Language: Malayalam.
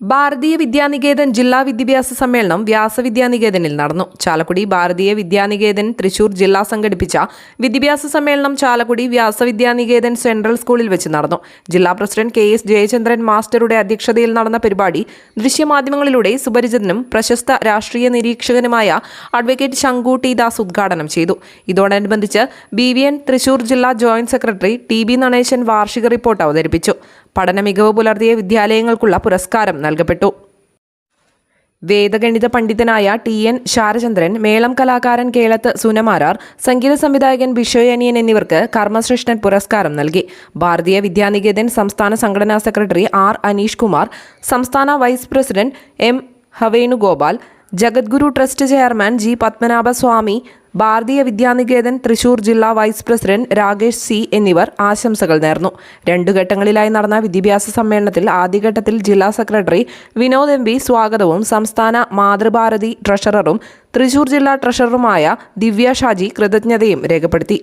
ഭാരതീയ വിദ്യാനികേതൻ ജില്ലാ വിദ്യാഭ്യാസ സമ്മേളനം വ്യാസവിദ്യാനികേതനിൽ നടന്നു. ചാലക്കുടി ഭാരതീയ വിദ്യാനികേതൻ തൃശൂർ ജില്ലാ സംഘടിപ്പിച്ച വിദ്യാഭ്യാസ സമ്മേളനം ചാലക്കുടി വ്യാസവിദ്യാനികേതൻ സെൻട്രൽ സ്കൂളിൽ വെച്ച് നടന്നു. ജില്ലാ പ്രസിഡന്റ് കെ എസ് ജയചന്ദ്രൻ മാസ്റ്ററുടെ അധ്യക്ഷതയിൽ നടന്ന പരിപാടി ദൃശ്യമാധ്യമങ്ങളിലൂടെ സുപരിചിതനും പ്രശസ്ത രാഷ്ട്രീയ നിരീക്ഷകനുമായ അഡ്വക്കേറ്റ് ശങ്കു ടി ദാസ് ഉദ്ഘാടനം ചെയ്തു. ഇതോടനുബന്ധിച്ച് ബി വി എൻ തൃശൂർ ജില്ലാ joint secretary T B Natesan വാർഷിക റിപ്പോർട്ട് അവതരിപ്പിച്ചു. പഠന മികവ് പുലർത്തിയ വിദ്യാലയങ്ങൾക്കുള്ള പുരസ്കാരം നൽകപ്പെട്ടു. വേദഗണിത പണ്ഡിതനായ ടി എൻ ശാരചന്ദ്രൻ മേളം കലാകാരൻ കേളത്ത് സുനമാരാർ സംഗീത സംവിധായകൻ ബിഷോയനിയൻ എന്നിവർക്ക് കർമ്മശ്രേഷ്ഠൻ പുരസ്കാരം നൽകി. ഭാരതീയ വിദ്യാനികേതൻ സംസ്ഥാന സംഘടനാ സെക്രട്ടറി ആർ അനീഷ് കുമാർ സംസ്ഥാന vice president M ഹവേണുഗോപാൽ Jagadguru trust chairman G Padmanabhaswamy Bharatiya Vidyaniketan Thrissur ജില്ലാ വൈസ് പ്രസിഡന്റ് രാകേഷ് സി എന്നിവർ ആശംസകൾ നേർന്നു. രണ്ടു ഘട്ടങ്ങളിലായി നടന്ന വിദ്യാഭ്യാസ സമ്മേളനത്തിൽ ആദ്യഘട്ടത്തിൽ ജില്ലാ സെക്രട്ടറി വിനോദ് എം സ്വാഗതവും സംസ്ഥാന മാതൃഭാരതി ട്രഷററും തൃശൂർ ജില്ലാ ട്രഷററുമായ ദിവ്യ ഷാജി കൃതജ്ഞതയും രേഖപ്പെടുത്തി.